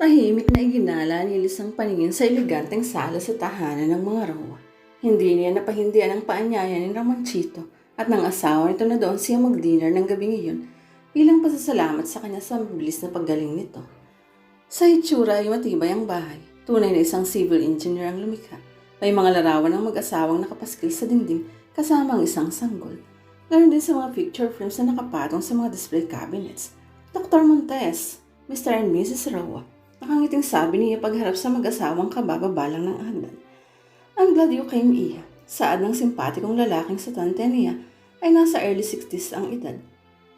Tahimik na iginala ni Liz ang paningin sa eleganteng sala sa tahanan ng mga rawa. Hindi niya napahindian ang paanyaya ni Ramonchito at ng asawa nito na doon siya mag-dinner ng gabi ngayon bilang pasasalamat sa kanya sa mabilis na paggaling nito. Sa itsura ay matibay ang bahay. Tunay na isang civil engineer ang lumikha. May mga larawan ng mag-asawang nakapaskil sa dingding kasama ang isang sanggol. Ganon din sa mga picture frames na nakapatong sa mga display cabinets. Dr. Montes, Mr. and Mrs. Roa, nakangiting sabi niya pagharap sa mag-asawang kabababalang ng hagdan. I'm glad you came, Iha. Saad ng simpatikong lalaking sa tante niya ay nasa early 60s ang edad.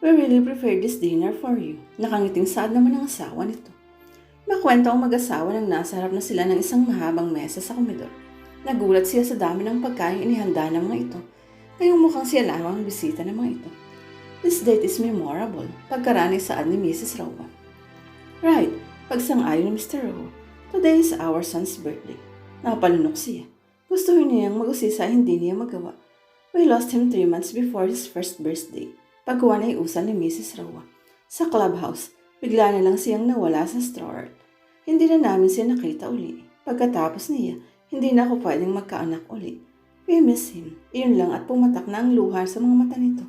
We really prepared this dinner for you. Nakangiting saad naman ng asawa nito. Makwento ang mag-asawa nang nasa harap na sila ng isang mahabang mesa sa komedor. Nagulat siya sa dami ng pagkain inihanda ng mga ito. Kayong mukhang siya lamang ang bisita ng mga ito. This date is memorable, pagkarani saad ni Mrs. Rowa. Right, pagsang-ayon ni Mr. Rowa. Today is our son's birthday. Napalunok siya. Gusto niyang mag-usisa hindi niya magawa. We lost him three months before his first birthday. Pagkuha na iusan ni Mrs. Rowa. Sa clubhouse, bigla na lang siyang nawala sa store. Hindi na namin siya nakita uli. Pagkatapos niya, hindi na ako pwedeng magkaanak uli. We miss him. Iyon lang at pumatak na ang luha sa mga mata nito.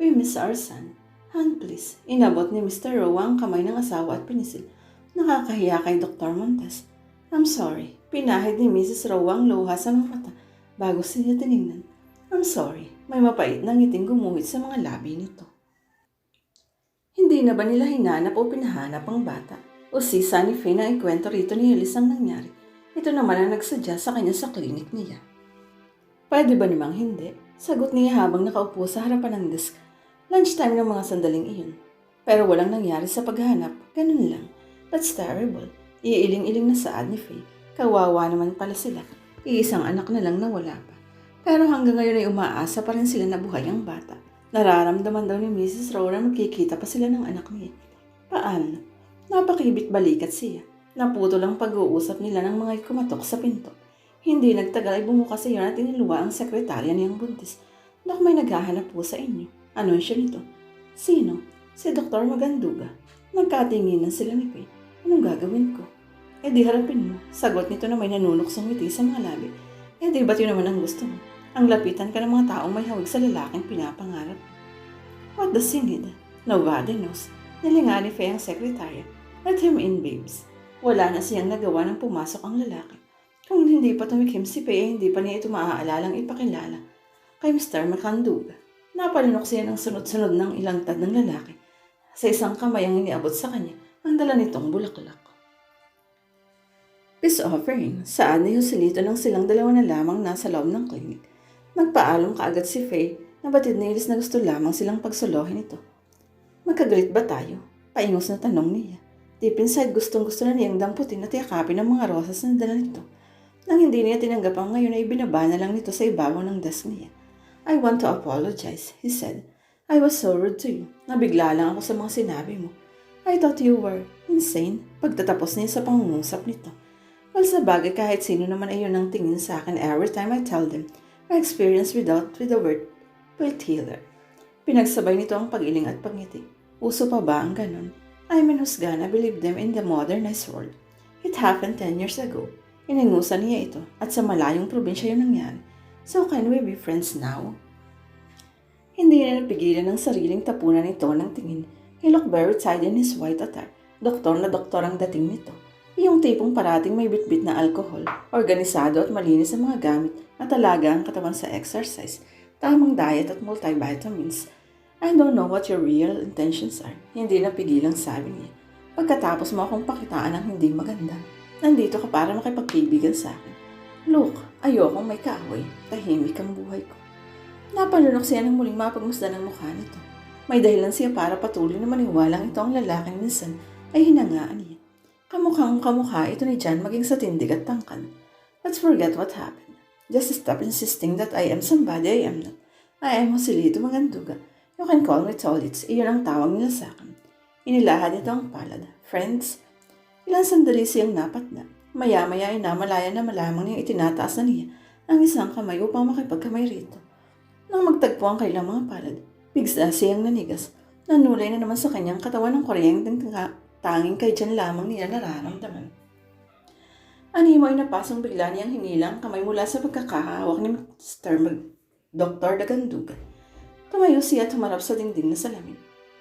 We miss our son. Han, please. Inabot ni Mr. Rowa ang kamay ng asawa at pinisil. Nakakahiya kay Dr. Montes. I'm sorry. Pinahid ni Mrs. Rowa ang luha sa mga mata bago siya tinignan. I'm sorry. May mapait na ngiting gumuhit sa mga labi nito. Hindi na ba nila hinanap o pinahanap ang bata? O sisa ni Faye na ikwento rito ni Elise ang nangyari? Ito naman ang nagsadya sa kanya sa klinik niya. Pwede ba namang hindi? Sagot niya habang nakaupo sa harapan ng desk. Lunchtime ng mga sandaling iyon. Pero walang nangyari sa paghanap. Ganun lang. That's terrible. Iiling-iling na saad ni Faye. Kawawa naman pala sila. Iisang anak na lang na wala pa. Pero hanggang ngayon ay umaasa pa rin sila na buhay ang bata. Nararamdaman daw ni Mrs. Rowe na magkikita pa sila ng anak niya. Paano? Napakibit balikat siya. Naputo lang pag-uusap nila ng mga kumatok sa pinto. Hindi nagtagal ay bumukas siya at iniluwa ang sekretarya niyang buntis. Nak may naghahanap po sa inyo. Ano siya nito? Sino? Si Dr. Maganduga. Nagkatinginan sila ni Faye. Anong gagawin ko? Eh di harapin mo. Sagot nito na may nanunuksong ngiti sa mga labi. Eh di ba't yun naman ang gusto mo? Ang lapitan ka ng mga taong may hawig sa lalaking pinapangarap. What does he need? Nobody knows. Nilinga ni Faye ang sekretarya. Let him in, babes. Wala na siyang nagawa nang pumasok ang lalaki. Kung hindi pa tumikim si Faye, hindi pa niya ito maaalalang ipakilala kay Mr. Makanduga. Napalunok siya ng sunod-sunod ng ilang tad ng lalaki. Sa isang kamay ang iniabot sa kanya, ang dala nitong bulaklak. Peace offering, saan ni Joselito nang silang dalawa na lamang nasa loob ng klinik. Nagpaalam kaagad si Faye na batid ni Iris na gusto lamang silang pagsolohin ito. Magkagalit ba tayo? Paingos na tanong niya. Deep inside gustong gusto na niyang damputin at yakapin ang mga rosas na dala nito. Nang hindi niya tinanggap ang ngayon ay binaba na lang nito sa ibabaw ng desk niya. I want to apologize, he said. I was so rude to you. Nabigla lang ako sa mga sinabi mo. I thought you were insane. Pagtatapos niya sa pangungusap nito. Well, sa bagay kahit sino naman ay yun ang tingin sa akin every time I tell them my experience without with the word will healer. Pinagsabay nito ang pagiling at pangiti. Uso pa ba ang ganon? I mean, who's gonna believe them in the modernized world? It happened 10 years ago. Iningusan niya ito at sa malayong probinsya yun nangyari. So can we be friends now? Hindi na napigilan ng sariling tapunan nito ng tingin. He looked very tired in his white attire. Doktor na doktor ang dating nito. Yung tipong parating may bitbit na alcohol, organisado at malinis ang mga gamit at talaga ang katawan sa exercise, tamang diet at multivitamins. I don't know what your real intentions are. Hindi napigilang sabi niya. Pagkatapos mo akong pakitaan ng hindi maganda, nandito ka para makipagkaibigan sa akin. Look, ayokong may kaaway. Tahimik ang buhay ko. Napalunok siya ng muling mapagmasdan ng mukha nito. May dahilan siya para patuloy na maniwalang ito ang lalaking minsan ay hinangaan niya. Kamukhang kamukha ito ni Jan maging sa tindig at tangkan. Let's forget what happened. Just stop insisting that I am somebody I am not. I am Joselito Maganduga. You can call me Tolitz. Iyon ang tawag nila sa akin. Inilahad nito ang palad. Friends, ilang sandali siyang napat na. Maya-maya ay namalaya na malamang niyang itinataas na niya ang isang kamay upang makipagkamay rito. Nang magtagpo ang kailang mga palad, bigla siyang nanigas. Nanulay na naman sa kanyang katawan ng kuryenteng tanging kay Jan lamang niya nararamdaman. Animo ay napasong bigla niyang hinilang kamay mula sa pagkakahawak ni Mr. Mag- Dr. Daganduga. Tumayo siya at humarap sa dingding na salamin.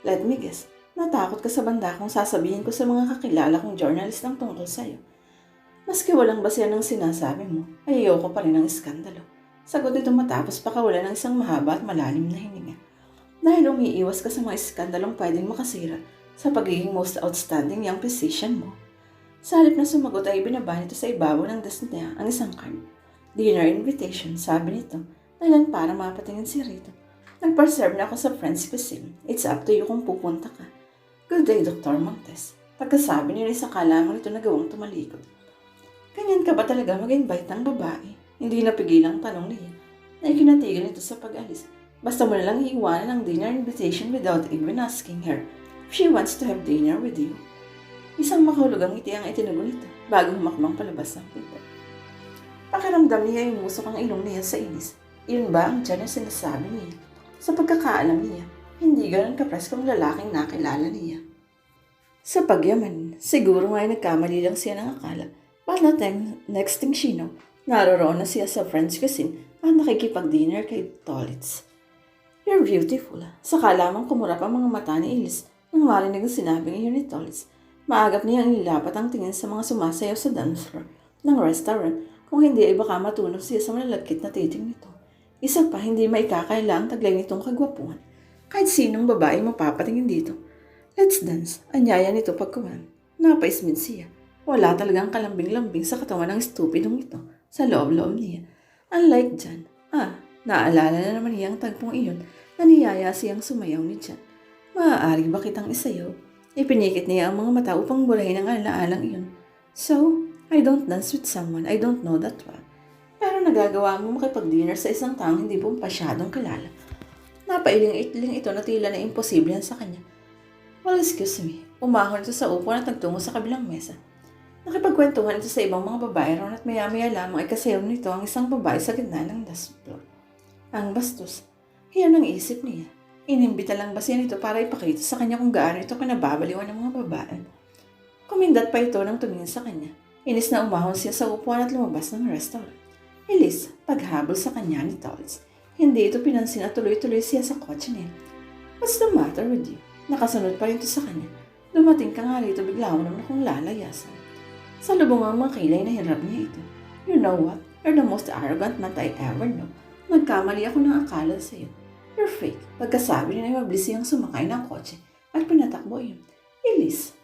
Let me guess, natakot ka sa banda kung sasabihin ko sa mga kakilala kong journalist ang tungkol sa'yo. Maski walang basihan ng sinasabi mo, ay ayoko pa rin ng iskandalo. Sagot ito matapos pakawala ng isang mahaba at malalim na hininga. Dahil umiiwas ka sa mga iskandalong pwedeng makasira sa pagiging most outstanding young physician mo. Sa halip na sumagot ay binaba nito sa ibabaw ng desk niya ang isang card. Dinner invitation, sabi nito, dahilan para mapatingin si Rito. Nagpa-serve na ako sa French cuisine. It's up to you kung pupunta ka. Good day, Dr. Montes. Pagkasabi niya sa kalamang nito na gawang tumalikod. Ganyan ka ba talaga mag-invite ng babae? Hindi napigilang tanong niya. Na ikinatigil nito sa pag-alis. Basta mo na lang iiwanan ang dinner invitation without even asking her if she wants to have dinner with you. Isang makahulugang ngiti ang itinago nito bago humakbang palabas ng pinto. Pakiramdam niya yung musok ang ilong niya sa inis. Iyon ba ang dyan ang sinasabi niya? Sa pagkakaalam niya, hindi ganun kapres kung lalaking nakilala niya. Sa pagyaman, siguro nga ay nagkamali lang siya ng akala. But not next thing she know, naroroon na siya sa French cuisine at nakikipag-dinner kay Tolitz. You're beautiful. Saka lamang kumurap ang mga mata ni Elise nang marinig ang sinabing iyon ni Tolitz. Maagap niya ang ilapat ang tingin sa mga sumasayaw sa dance floor ng restaurant kung hindi ay baka matunog siya sa malalagkit na titing nito. Isa pa, hindi maikakaila ang taglay nitong kagwapuhan. Kahit sinong babae mapapatingin dito. Let's dance. Anyaya nito pagkuhan. Napaismin siya. Wala talagang kalambing-lambing sa katawan ng stupidong ito sa loob-loob niya. Unlike Jan. Ah, naalala na naman niya ang tagpong iyon na niyaya siyang sumayaw ni Jan. Maaari ba kitang isayaw? Ipinikit niya ang mga mata upang burahin ang alaalang iyon. So, I don't dance with someone I don't know that well. Pero nagagawa mo makipag-dinner sa isang taong hindi mo pasyadong kilala. Napailing-itling ito na tila na imposible sa kanya. Well, excuse me. Umahon ito sa upo at nagtungo sa kabilang mesa. Nakipagkwentuhan ito sa ibang mga babae ron at maya-maya lamang ay kasayaw nito ang isang babae sa gitna ng dance floor. Ang bastos. Iyan ang isip niya. Inimbita lang ba siya nito para ipakita sa kanya kung gaano ito kinababaliwan ng mga babae. Kumindat pa ito nang tumingin sa kanya. Inis na umahon siya sa upuan at lumabas ng restaurant. Elise, paghabol sa kanya ni Tolls. Hindi ito pinansin at tuloy-tuloy siya sa kotse niya. What's the matter with you? Nakasunod pa rin ito sa kanya. Dumating ka nga rito bigla mo naman akong lalayasan. Sa lubong ang mga kilay na hirap niya ito. You know what? You're the most arrogant man I ever know. Nagkamali ako ng akala sa fake. Pagkasabi niya ay mabilis siyang sumakay ng kotse at pinatakbo iyon. Elise.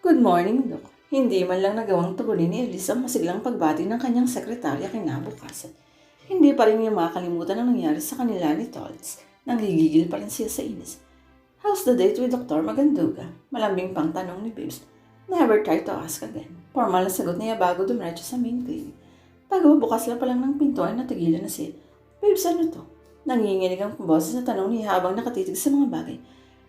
Good morning, Doc. Hindi man lang nagawang tugunin ni Elise ang masiglang pagbati ng kanyang sekretarya kinabukasan. Hindi pa rin niya makakalimutan ang nangyari sa kanila ni Toltz. Nanggigigil pa rin siya sa inis. How's the date with Dr. Maganduga? Malambing pang tanong ni Bibbs. Never try to ask again. Formal na sagot niya bago dumiretso sa main clinic. Pagbubukas lang pa lang ng pinto ay natigilan na siya. Bibbs, ano to? Nanginginig ang boses na tanong niya habang nakatitig sa mga bagay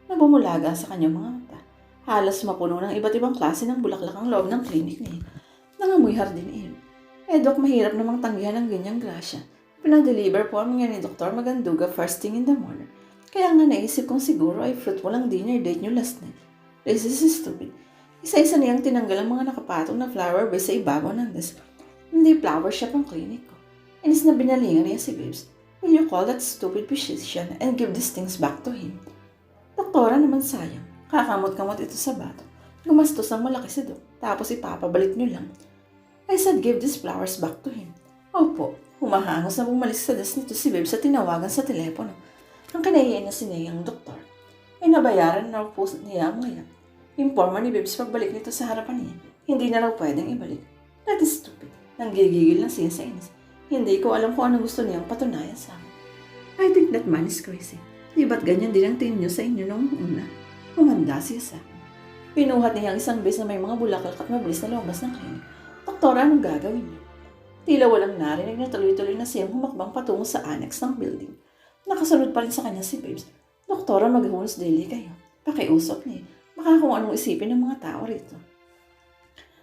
na bumulaga sa kanyang mga mata. Halos mapuno ng iba't ibang klase ng bulaklak ang loob ng klinik niya. Nangamoy hardin iyon. Eh, Dok, mahirap namang tanggihan ng ganyang grasya. Pinadeliver po ang ni Dr. Maganduga first thing in the morning. Kaya nga naisip kong siguro ay fruitful ang dinner date niyo last night. This is stupid. Isa-isa niyang tinanggal ang mga nakapatong na flower base sa ibabaw ng desk. Hindi flower shop ang klinik ko. Inis na binalingan niya si Bibbs. Will you call that stupid physician and give these things back to him? Doktora naman sayang. Kakamot-kamot ito sa bato. Gumastos ang malaki si Doc. Tapos ipapabalik niyo lang. I said give these flowers back to him. Opo, humahangos na bumalis sa desk nito si Bibbs sa tinawagan sa telepono. Ang kanahiyan na sinayang doktor. Ay nabayaran na po niya ang ngayon. Informa ni Bibbs pagbalik nito sa harapan niya. Hindi na raw pwedeng ibalik. That is stupid. Nanggigigil na siya sa inis. Hindi ko alam kung ano gusto niyang patunayan sa akin. I think that man is crazy. Di ba't ganyan din ang tingin niyo sa inyo noong una? Humanda siya sa akin. Pinuhat niya ang isang base na may mga bulaklak at mabilis na lumabas ng klinik. Doktora, anong gagawin niyo? Tila walang narinig na tuloy-tuloy na siyang humakbang patungo sa annex ng building. Nakasunod pa rin sa kanya si Babes. Doktora, mag-Homes Daily kayo. Pakiusap niya. Baka kung anong isipin ng mga tao rito.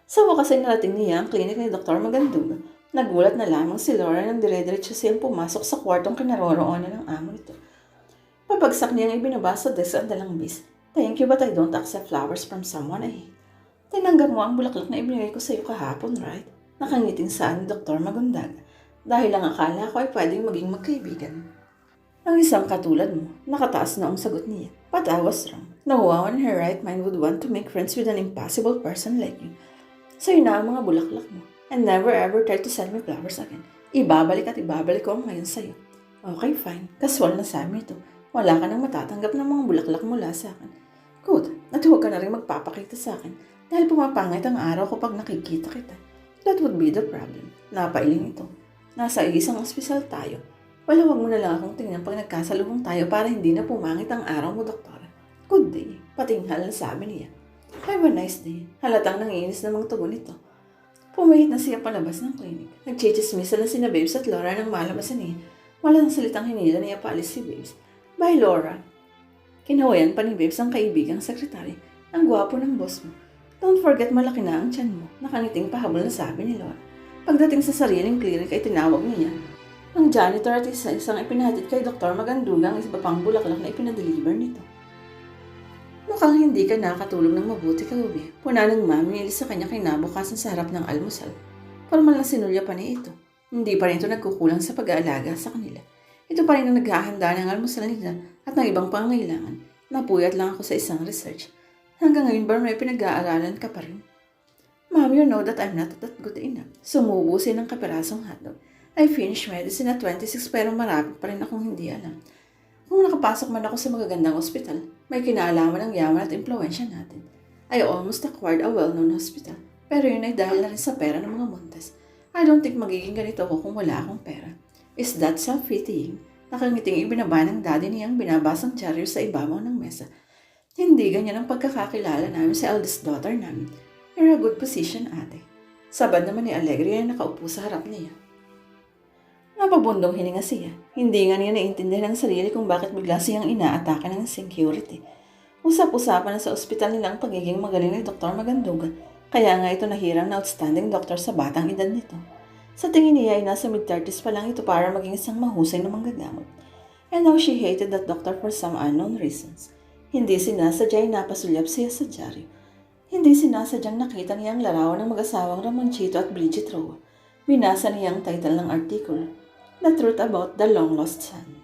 Sa wakas ay narating niya ang klinik ni Dr. Magandug. Nagulat na lamang si Laura nang dire-diretso siyang pumasok sa kwartong kinaroroonan ng amo nito. Pabagsak niya ang ibinaba sa desk ang dalang bis. Thank you but I don't accept flowers from someone I hate. Tinanggap mo ang bulaklak na ibinigay ko sa iyo kahapon, right? Nakangiting saan ni Dr. Magundag. Dahil lang akala ko ay pwedeng maging magkaibigan. Ang isang katulad mo, nakataas na ang sagot niya. But I was wrong. No one in her right mind would want to make friends with an impossible person like you. Sa'yo na ang mga bulaklak mo. And never ever try to send me flowers again. Ibabalik at ibabalik ko ang ngayon sa'yo. Okay, fine. Kaswal na sa amin ito. Wala ka nang matatanggap ng mga bulaklak mula sa akin. Good. At huwag ka na rin magpapakita sa akin dahil pumapangit ang araw ko pag nakikita kita. That would be the problem. Napailing ito. Nasa isang ospital tayo. Wala wag mo na lang akong tingnan pag nagkasalubong tayo para hindi na pumangit ang araw mo, doktor. Good day. Patinghal na sabi niya. Have a nice day. Halatang nangiinis namang tugon nito. Pumahit na siya palabas ng klinik. Nagchichismisa na sina Babes at Laura nang malabasan niya. Walang salitang hinila niya paalis si Babes. Bye, Laura. Kinawayan pa ni Babes ang kaibigang sekretary. Ang gwapo ng boss mo. Don't forget malaki na ang tiyan mo. Nakangiting pahabol na sabi ni Laura. Pagdating sa sariling klinik ay tinawag niya. Ang janitor at isa isang ipinahatid kay Dr. Magandugang iba pang bulaklak na ipinadeliver nito. Mukhang hindi ka nakatulog ng mabuti kagabi. Puna ng mami nilis sa kanya kinabukasan sa harap ng almusal. Formal na sinulya pa niya ito. Hindi pa rin ito nagkukulang sa pag-aalaga sa kanila. Ito pa rin ang naghahanda ng almusal nila at ng ibang pangangailangan. Napuyat lang ako sa isang research. Hanggang ngayon ba may pinag-aaralan ka pa rin? Mom, you know that I'm not that good enough. Sumubo siya ng kapirasong hotdog. I finished medicine at 26 pero marami pa rin akong hindi alam. Kung nakapasok man ako sa magagandang ospital, may kinalaman ang yaman at impluensya natin. I almost acquired a well-known hospital. Pero yun ay dahil na rin sa pera ng mga montes. I don't think magiging ganito ako kung wala akong pera. Is that self-pitying? Nakangiting ibinaba ng daddy niyang binabasang dyaryo sa ibabaw ng mesa. Hindi ganyan ang pagkakakilala namin sa eldest daughter namin. You're a good position, ate. Sabad naman ni Alegria na nakaupo sa harap niya. Napabundong hininga siya. Hindi nga niya naintindihan ang sarili kung bakit bigla siyang inaatake ng security. Usap-usapan na sa ospital nila ang pagiging magaling ni Dr. Maganduga. Kaya nga ito nahirang na outstanding doctor sa batang edad nito. Sa tingin niya ay nasa mid-30s pa lang ito para maging isang mahusay na manggagamot. And now she hated that doctor for some unknown reasons. Hindi sinasadya ay napasulyap siya sa dyaryo. Hindi sinasadyang nakita niya ang larawan ng mag-asawang Ramonchito at Bridget Roa. Binasa niya ang title ng artikulo, The Truth About the Long Lost Son.